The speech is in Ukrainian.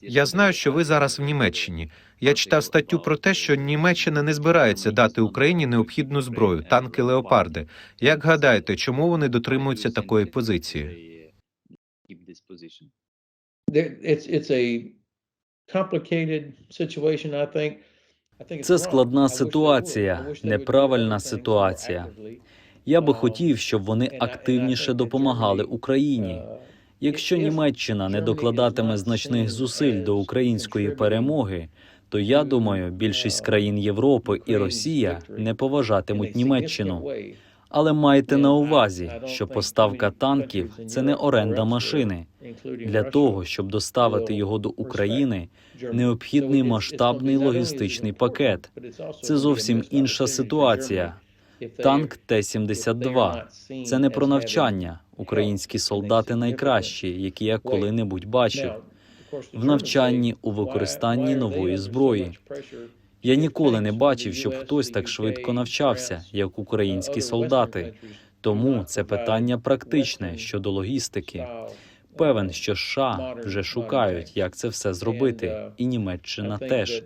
Я знаю, що ви зараз в Німеччині. Я читав статтю про те, що Німеччина не збирається дати Україні необхідну зброю, танки леопарди. Як гадаєте, чому вони дотримуються такої позиції? Це складна ситуація, неправильна ситуація. Я би Uh, хотів, щоб вони активніше допомагали Україні. Якщо Німеччина не докладатиме значних зусиль до української перемоги, то я думаю, більшість країн Європи і Росія не поважатимуть Німеччину. Але майте на увазі, що поставка танків це не оренда машини. Для того, щоб доставити його до України, необхідний масштабний логістичний пакет. Це зовсім інша ситуація. Танк if they are Т-72 це не про навчання. Українські солдати найкращі, які я коли-небудь бачив. в навчанні, у використанні нової зброї. Я ніколи не бачив, щоб хтось так швидко навчався, як українські солдати. Тому це питання практичне щодо логістики. Певен, що США вже шукають, як це все зробити, і Німеччина теж.